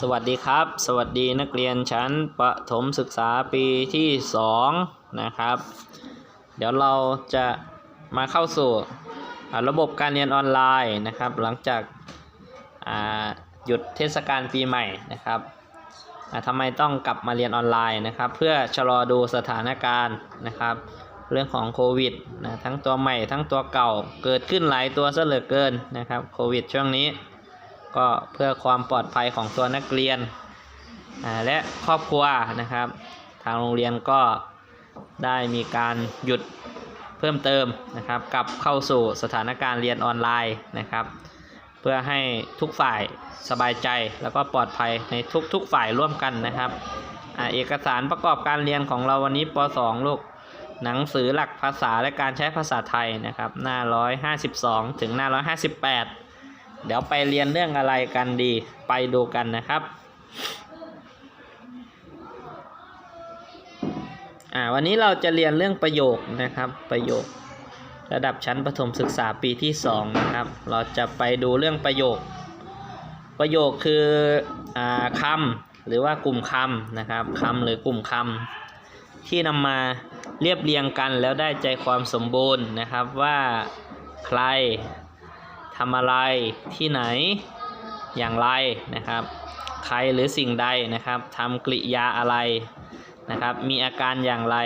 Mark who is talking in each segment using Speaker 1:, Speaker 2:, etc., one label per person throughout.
Speaker 1: สวัสดีครับ สวัสดีนักเรียนชั้นประถมศึกษาปีที่2นะครับ เดี๋ยวเราจะมาเข้าสู่ระบบการเรียนออนไลน์นะครับ หลังจากาหยุดเทศกาลปีใหม่นะครับทำไมต้องกลับมาเรียนออนไลน์นะครับ เพื่อชะลอดูสถานการณ์นะครับ เรื่องของโควิดนะทั้งตัวใหม่ทั้งตัวเก่าเกิดขึ้นหลายตัวซะเหลือเกินนะครับโควิดช่วงนี้ ก็เพื่อความปลอดภัยของตัวนักเรียนและครอบครัวนะครับ ทางโรงเรียนก็ได้มีการหยุดเพิ่มเติมนะครับกลับเข้าสู่สถานการณ์เรียนออนไลน์นะครับ เพื่อให้ทุกฝ่ายสบายใจแล้วก็ปลอดภัยในทุกๆฝ่ายร่วมกันนะครับอเอกสารประกอบการเรียนของเราวันนี้ป .2 ลูกหนังสือหลักภาษาและการใช้ภาษาไทยนะครับ หน้า 152 ถึงหน้า 158 เดี๋ยวไปเรียนเรื่องอะไรกันดี ไปดูกันนะครับ อ่า วันนี้เราจะเรียนเรื่องประโยคนะครับ ประโยค ระดับชั้นประถมศึกษาปีที่2นะครับ เราจะไปดูเรื่องประโยค ประโยคคือ อ่าคำหรือว่ากลุ่มคำนะครับคำหรือกลุ่มคำที่นำมาเรียบเรียงกันแล้วได้ใจความสมบูรณ์นะครับว่าใคร ทำอะไรที่ไหนอย่างไรนะครับ ใครหรือสิ่งใดนะครับทำกริยาอะไรนะครับ มีอาการอย่างไร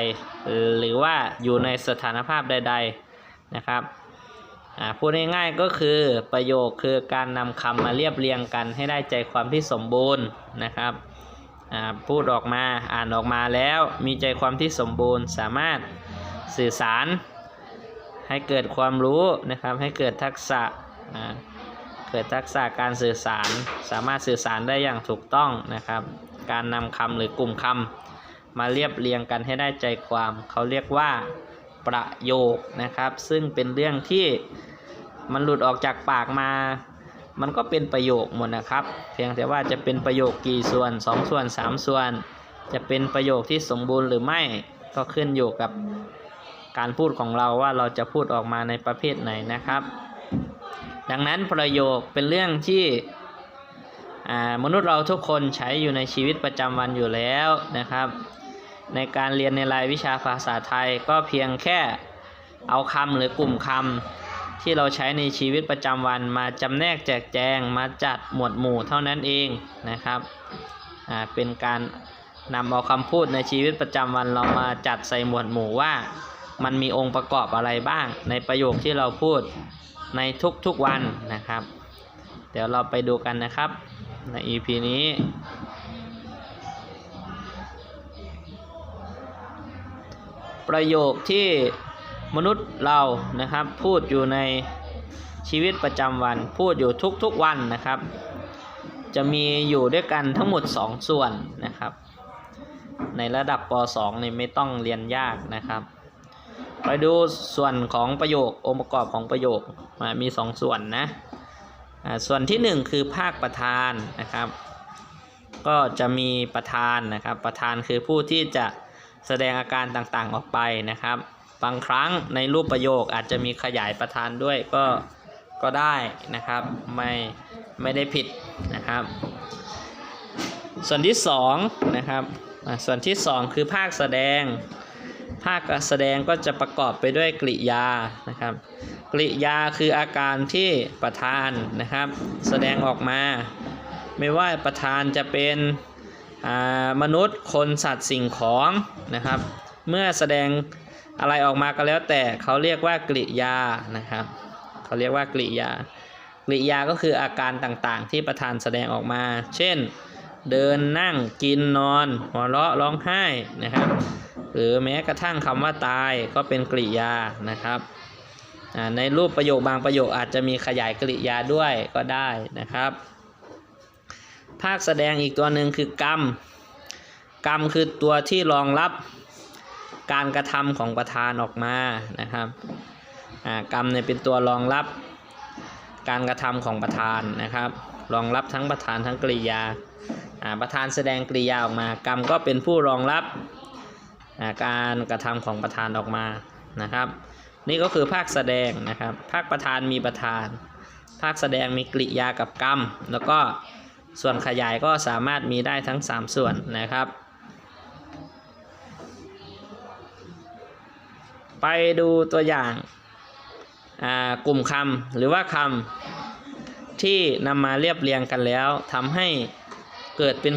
Speaker 1: หรือว่าอยู่ในสถานภาพใด ๆนะครับอ่าพูดง่ายๆก็คือประโยคคือการนำคำมาเรียบเรียงกันให้ได้ใจความที่สมบูรณ์นะครับอ่าพูดออกมาอ่านออกมาแล้วมีใจความที่สมบูรณ์ สามารถสื่อสารให้เกิดความรู้นะครับให้เกิดทักษะ เกิดทักษะการสื่อสารสามารถสื่อสารได้อย่างถูกต้องนะครับ การนำคำหรือกลุ่มคำมาเรียบเรียงกันให้ได้ใจความ เขาเรียกว่าประโยคนะครับ ซึ่งเป็นเรื่องที่มันหลุดออกจากปากมา มันก็เป็นประโยคหมดนะครับ เพียงแต่ว่าจะเป็นประโยคกี่ส่วน 2 ส่วน 3 ส่วน จะเป็นประโยคที่สมบูรณ์หรือไม่ก็ขึ้นอยู่กับการพูดของเราว่าเราจะพูดออกมาในประเภทไหนนะครับ ดังนั้นประโยคเป็นเรื่องที่มนุษย์เราทุกคนใช้อยู่ในชีวิตประจำวันอยู่แล้วนะครับ ในการเรียนในรายวิชาภาษาไทยก็เพียงแค่เอาคำหรือกลุ่มคำที่เราใช้ในชีวิตประจำวันมาจำแนกแจกแจงมาจัดหมวดหมู่เท่านั้นเองนะครับเป็นการนำเอาคำพูดในชีวิตประจำวันเรามาจัดใส่หมวดหมู่ว่า มันมีองค์ประกอบอะไรบ้างในประโยคที่เราพูด ในทุกๆวันนะครับ เดี๋ยวเราไปดูกันนะครับใน EP นี้ประโยคที่มนุษย์เรานะครับ พูดอยู่ในชีวิตประจำวัน พูดอยู่ทุกๆวันนะครับ จะมีอยู่ด้วยกันทั้งหมด 2 ส่วนนะครับ ในระดับป .2 นี่ไม่ต้องเรียนยากนะครับ ไปดูส่วนของประโยคองค์ประกอบของประโยคมามี2ส่วนนะส่วนที่1คือภาคประธานนะครับ ก็จะมีประธานนะครับ ประธานคือผู้ที่จะแสดงอาการต่างๆออกไปนะครับ บางครั้งในรูปประโยคอาจจะมีขยายประธานด้วยก็ก็ได้นะครับไม่ไม่ได้ผิดนะครับ ส่วนที่2นะครับส่วนที่ 2 คือภาคแสดง ภาคแสดงก็จะประกอบไปด้วยกริยานะครับ กริยาคืออาการที่ประธานนะครับ แสดงออกมา ไม่ว่าประธานจะเป็นอ่ามนุษย์คนสัตว์สิ่งของนะครับ เมื่อแสดงอะไรออกมาก็แล้วแต่เขาเรียกว่ากริยานะครับเขาเรียกว่ากริยากริยาก็คืออาการต่างๆ ที่ประธานแสดงออกมา เช่น เดินนั่งกินนอน หัวเราะร้องไห้นะครับ หรือแม้กระทั่งคำว่าตายก็เป็นกริยานะครับในรูปประโยคบางประโยคอาจจะมีขยายกริยาด้วยก็ได้นะครับ ภาคแสดงอีกตัวหนึ่งคือกรรม กรรมคือตัวที่รองรับการกระทำของประธานออกมานะครับกรรมเนี่ยเป็นตัวรองรับการกระทำของประธานนะครับ รองรับทั้งประธานทั้งกริยาประธานแสดงกริยาออกมา กรรมก็เป็นผู้รองรับ การกระทำของประธานออกมานะครับ นี่ก็คือภาคแสดงนะครับ ภาคประธานมีประธาน ภาคแสดงมีกริยากับกรรม แล้วก็ส่วนขยายก็สามารถมีได้ทั้ง 3 ส่วนนะครับ ไปดูตัวอย่างกลุ่มคำหรือว่าคำที่นำมาเรียบเรียงกันแล้วทำให้เกิดเป็น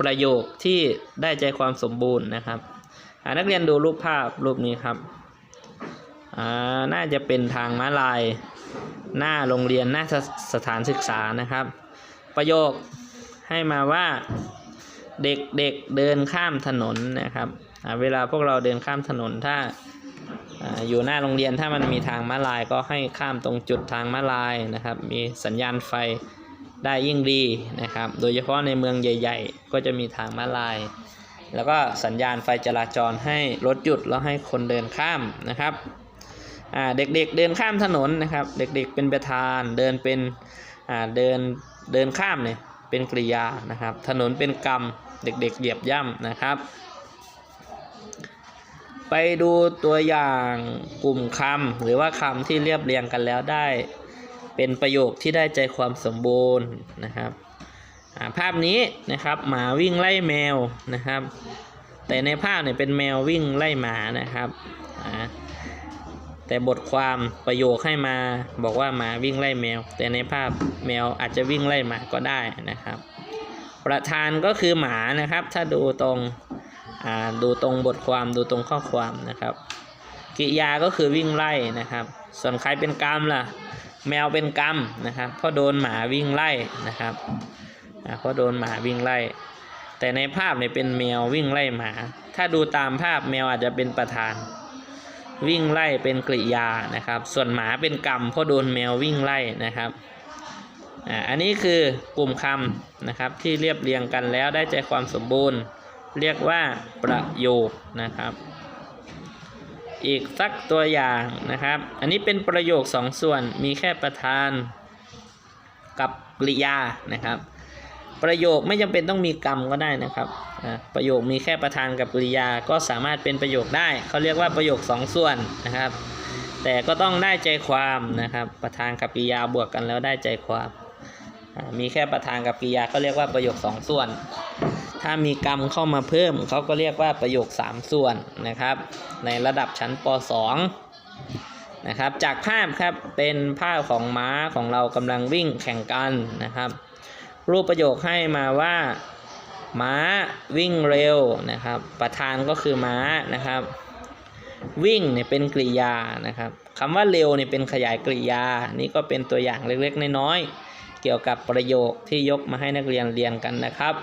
Speaker 1: ประโยคที่ได้ใจความสมบูรณ์นะครับ นักเรียนดูรูปภาพรูปนี้ครับอ่าน่าจะเป็นทางม้าลาย หน้าโรงเรียนหน้าสสถานศึกษานะครับ ประโยคให้มาว่าเด็กเด็กเดินข้ามถนนนะครับเวลาพวกเราเดินข้ามถนนถ้าอยู่หน้าโรงเรียนถ้ามันมีทางม้าลายก็ให้ข้ามตรงจุดทางม้าลายนะครับ มีสัญญาณไฟได้ยิ่งดีนะครับ โดยเฉพาะในเมืองใหญ่ ๆ ก็จะมีทางม้าลาย แล้วก็สัญญาณไฟจราจรให้รถหยุดแล้วให้คนเดินข้ามนะครับเด็กๆเดินข้ามถนนนะครับ เด็กๆเป็นประธานเดินเป็นเดินเดินข้ามเนี่ยเป็นกริยานะครับ ถนนเป็นกรรมเด็กๆ เหยียบย่ำนะครับ ไปดูตัวอย่างกลุ่มคำหรือว่าคำที่เรียบเรียงกันแล้วได้ เป็นประโยคที่ได้ใจความสมบูรณ์นะครับ ภาพนี้นะครับหมาวิ่งไล่แมวนะครับ แต่ในภาพเนี่ยเป็นแมววิ่งไล่หมานะครับแต่บทความประโยคให้มาบอกว่าหมาวิ่งไล่แมว แต่ในภาพแมวอาจจะวิ่งไล่หมาก็ได้นะครับ ประธานก็คือหมานะครับ ถ้าดูตรงดูตรงบทความดูตรงข้อความนะครับกิริยาก็คือวิ่งไล่นะครับ ส่วนใครเป็นกรรมล่ะ แมวเป็นกรรมนะครับเพราะโดนหมาวิ่งไล่นะครับ เพราะโดนหมาวิ่งไล่ แต่ในภาพเนี่ยเป็นแมววิ่งไล่หมา ถ้าดูตามภาพแมวอาจจะเป็นประธาน วิ่งไล่เป็นกริยานะครับ ส่วนหมาเป็นกรรมเพราะโดนแมววิ่งไล่นะครับอันนี้คือกลุ่มคำนะครับที่เรียบเรียงกันแล้วได้ใจความสมบูรณ์ เรียกว่าประโยคนะครับ อีกสักตัวอย่างนะครับ อันนี้เป็นประโยคสองส่วนมีแค่ประธานกับกริยานะครับ ประโยคไม่จำเป็นต้องมีกรรมก็ได้นะครับประโยคมีแค่ประธานกับกริยาก็สามารถเป็นประโยคได้เขาเรียกว่าประโยคสองส่วนนะครับ แต่ก็ต้องได้ใจความนะครับ ประธานกับกริยาบวกกันแล้วได้ใจความมีแค่ประธานกับกริยาก็เรียกว่าประโยคสองส่วน ถ้ามีกรรมเข้ามาเพิ่มเขาก็เรียกว่าประโยคสามส่วนนะครับ ในระดับชั้นป .2 นะครับ จากภาพครับเป็นภาพของม้าของเรากำลังวิ่งแข่งกันนะครับ รูปประโยคให้มาว่า ม้าวิ่งเร็วนะครับ ประธานก็คือม้านะครับ วิ่งเนี่ยเป็นกริยานะครับคำว่าเร็วเนี่ยเป็นขยายกริยา นี่ก็เป็นตัวอย่างเล็กๆน้อยๆเกี่ยวกับประโยคที่ยกมาให้นักเรียนเรียนกันนะครับ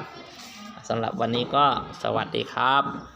Speaker 1: สำหรับวันนี้ก็สวัสดีครับ